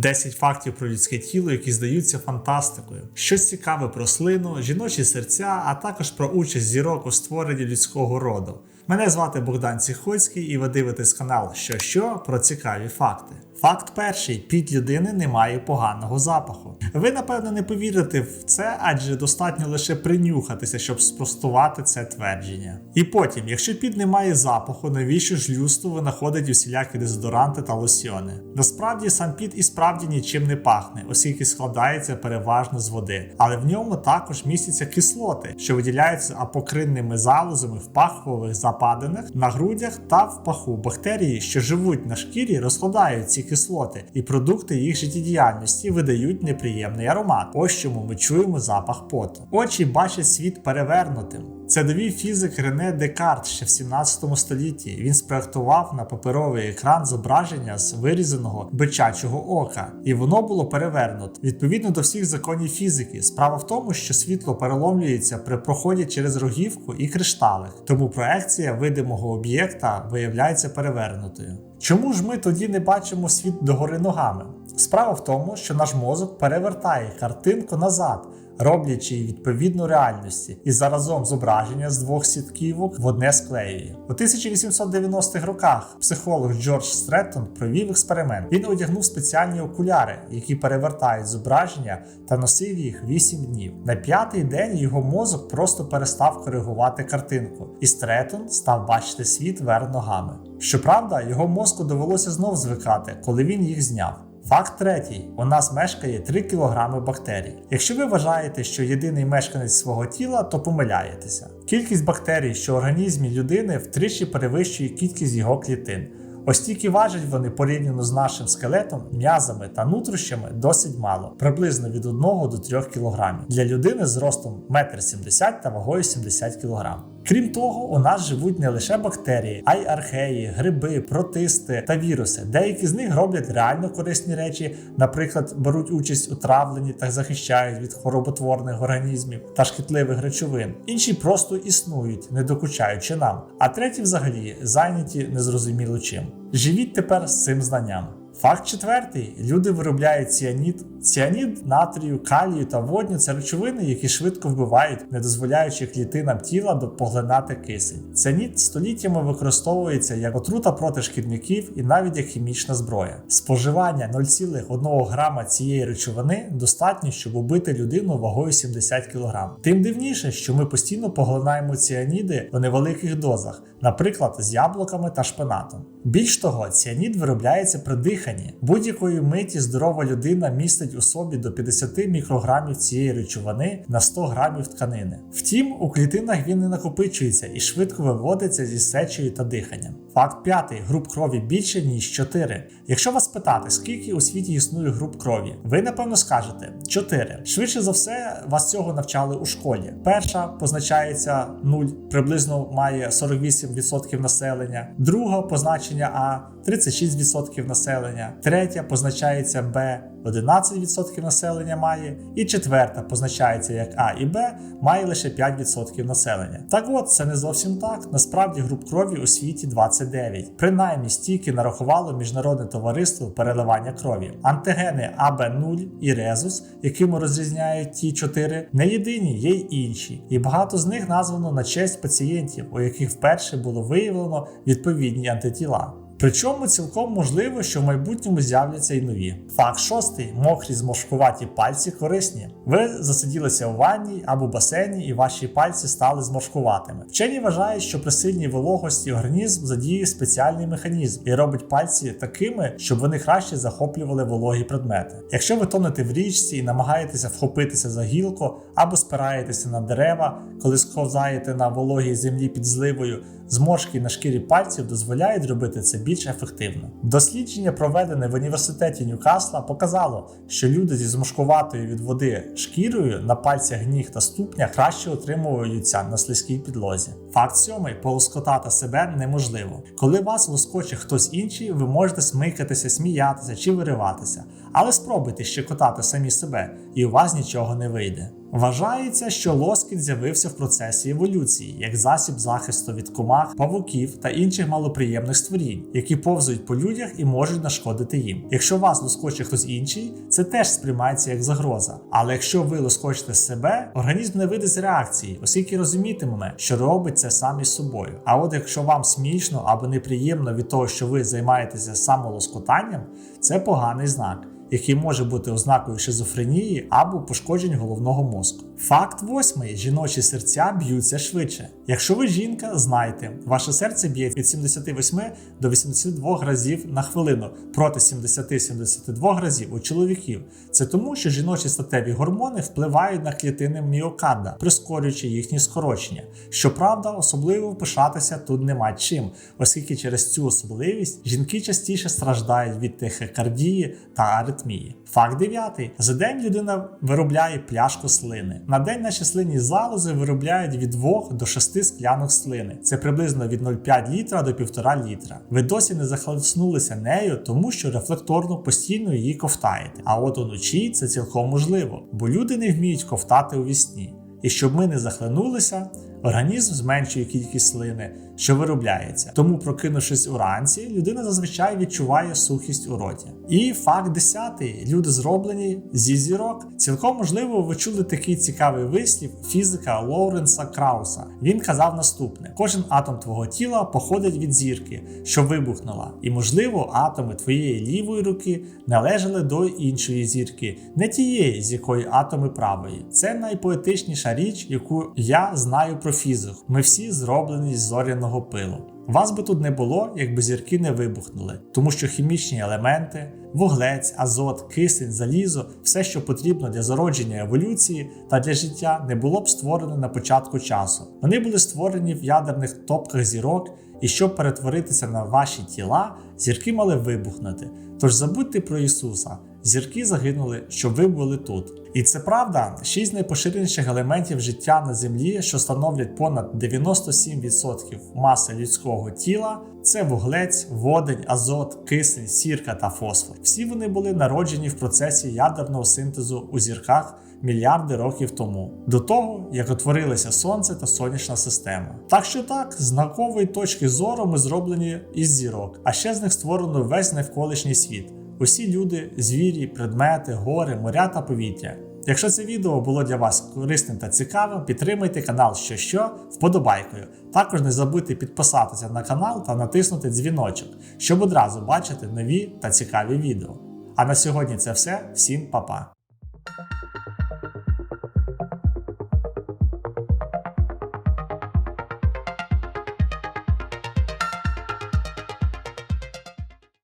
10 фактів про людське тіло, які здаються фантастикою. Щось цікаве про слину, жіночі серця, а також про участь зірок у створенні людського роду. Мене звати Богдан Ціхоцький, і ви дивитесь канал Що що про цікаві факти. Факт перший: під людини немає поганого запаху. Ви напевно не повірите в це, адже достатньо лише принюхатися, щоб спростувати це твердження. І потім, якщо під не має запаху, навіщо ж людство винаходить усілякі дезодоранти та лосьйони? Насправді сам під і справді нічим не пахне, оскільки складається переважно з води, але в ньому також містяться кислоти, що виділяються апокринними залозами в пахових западинах, на грудях та в паху. Бактерії, що живуть на шкірі, розкладають ці кислоти, і продукти їх життєдіяльності видають неприємний аромат. Ось чому ми чуємо запах поту. Очі бачать світ перевернутим. Це довів фізик Рене Декарт ще в 17 столітті. Він спроектував на паперовий екран зображення з вирізаного бичачого ока, і воно було перевернуто відповідно до всіх законів фізики. Справа в тому, що світло переломлюється при проході через рогівку і кришталик, тому проекція видимого об'єкта виявляється перевернутою. Чому ж ми тоді не бачимо світ догори ногами? Справа в тому, що наш мозок перевертає картинку назад, роблячи її відповідну реальності, і заразом зображення з двох сітківок в одне склеює. У 1890-х роках психолог Джордж Стреттон провів експеримент. Він одягнув спеціальні окуляри, які перевертають зображення та носив їх 8 днів. На п'ятий день його мозок просто перестав коригувати картинку, і Стреттон став бачити світ вверх ногами. Щоправда, його мозку довелося знов звикати, коли він їх зняв. Факт третій: у нас мешкає 3 кг бактерій. Якщо ви вважаєте, що єдиний мешканець свого тіла, то помиляєтеся. Кількість бактерій, що в організмі людини втричі перевищує кількість його клітин. Ось тільки важать вони порівняно з нашим скелетом, м'язами та нутрощами досить мало, приблизно від 1 до 3 кг. Для людини з ростом 1,70 м та вагою 70 кг. Крім того, у нас живуть не лише бактерії, а й археї, гриби, протисти та віруси. Деякі з них роблять реально корисні речі, наприклад, беруть участь у травленні та захищають від хвороботворних організмів та шкідливих речовин. Інші просто існують, не докучаючи нам. А треті, взагалі, зайняті незрозуміло чим. Живіть тепер з цим знанням. Факт четвертий: люди виробляють ціанід. Ціанід, натрію, калію та водню це речовини, які швидко вбивають, не дозволяючи клітинам тіла поглинати кисень. Ціанід століттями використовується як отрута проти шкідників і навіть як хімічна зброя. Споживання 0,1 грама цієї речовини достатньо, щоб убити людину вагою 70 кг. Тим дивніше, що ми постійно поглинаємо ціаніди в невеликих дозах, наприклад, з яблуками та шпинатом. Більш того, ціанід виробляється при диханні. Будь-якої миті здорова людина містить у собі до 50 мікрограмів цієї речовини на 100 грамів тканини. Втім, у клітинах він не накопичується і швидко виводиться зі сечею та диханням. Факт п'ятий: груп крові більше ніж 4. Якщо вас питати, скільки у світі існує груп крові, ви напевно скажете 4. Швидше за все, вас цього навчали у школі. Перша позначається 0, приблизно має 48% населення, друга позначення А 36% населення, третя позначається Б 11% населення має, і четверта позначається як А і Б, має лише 5% населення. Так от це не зовсім так. Насправді груп крові у світі 29. Принаймні стільки нарахувало міжнародне товариство переливання крові. Антигени АБ0 і резус, якими розрізняють ті 4, не єдині, є й інші, і багато з них названо на честь пацієнтів, у яких вперше було виявлено відповідні антитіла. Причому цілком можливо, що в майбутньому з'являться й нові. Факт шостий: мокрі зморшкуваті пальці корисні. Ви засиділися у ванні або басейні, і ваші пальці стали зморшкуватими. Вчені вважають, що при сильній вологості організм задіє спеціальний механізм і робить пальці такими, щоб вони краще захоплювали вологі предмети. Якщо ви тонете в річці і намагаєтеся вхопитися за гілку або спираєтеся на дерева, коли сковзаєте на вологій землі під зливою. Зморшки на шкірі пальців дозволяють робити це більш ефективно. Дослідження, проведене в університеті Ньюкасла, показало, що люди зі змушкуватою від води шкірою на пальцях ніг та ступнях краще отримуються на слизькій підлозі. Факт сьомий полоскотати себе неможливо. Коли вас лоскоче хтось інший, ви можете смикатися, сміятися чи вириватися, але спробуйте щекотати самі себе, і у вас нічого не вийде. Вважається, що лоскіт з'явився в процесі еволюції як засіб захисту від комах, павуків та інших малоприємних створінь, які повзують по людях і можуть нашкодити їм. Якщо вас лоскоче хтось інший, це теж сприймається як загроза. Але якщо ви лоскочите себе, організм не видасть реакції, оскільки розумітиме, що робить це сам із собою. А от якщо вам смішно або неприємно від того, що ви займаєтеся самолоскотанням, це поганий знак який може бути ознакою шизофренії або пошкоджень головного мозку. Факт восьмий: жіночі серця б'ються швидше. Якщо ви жінка, знайте, ваше серце б'є від 78 до 82 разів на хвилину проти 70-72 разів у чоловіків. Це тому, що жіночі статеві гормони впливають на клітини міокарда, прискорюючи їхнє скорочення. Щоправда, особливо пишатися тут нема чим, оскільки через цю особливість жінки частіше страждають від тахикардії та аритмії. Факт дев'ятий: за день людина виробляє пляшку слини. На день наші слинні залози виробляють від 2 до 6 склянок слини. Це приблизно від 0,5 літра до 1,5 літра. Ви досі не захлеснулися нею, тому що рефлекторно постійно її ковтаєте. А от уночі це цілком можливо, бо люди не вміють ковтати у вісні. І щоб ми не захлинулися, організм зменшує кількість слини, що виробляється. Тому, прокинувшись уранці, людина зазвичай відчуває сухість у роті. І факт десятий: люди зроблені зі зірок. Цілком можливо, ви чули такий цікавий вислів фізика Лоуренса Крауса. Він казав наступне: кожен атом твого тіла походить від зірки, що вибухнула, і можливо, атоми твоєї лівої руки належали до іншої зірки, не тієї, з якої атоми правої. Це найпоетичніша річ, яку я знаю про фізику. Ми всі зроблені з зоряного пилу. Вас би тут не було, якби зірки не вибухнули, тому що хімічні елементи, вуглець, азот, кисень, залізо, все, що потрібно для зародження еволюції та для життя, не було б створено на початку часу. Вони були створені в ядерних топках зірок, і щоб перетворитися на ваші тіла, зірки мали вибухнути. Тож забудьте про Ісуса. Зірки загинули, щоб ви були тут. І це правда, шість найпоширеніших елементів життя на землі, що становлять понад 97% маси людського тіла, це вуглець, водень, азот, кисень, сірка та фосфор. Всі вони були народжені в процесі ядерного синтезу у зірках мільярди років тому, до того як утворилися сонце та сонячна система. Так що так, з наукової точки зору ми зроблені із зірок, а ще з них створено весь навколишній світ. Усі люди, звірі, предмети, гори, моря та повітря. Якщо це відео було для вас корисним та цікавим, підтримайте канал що що вподобайкою. Також не забудьте підписатися на канал та натиснути дзвіночок, щоб одразу бачити нові та цікаві відео. А на сьогодні це все. Всім па-па!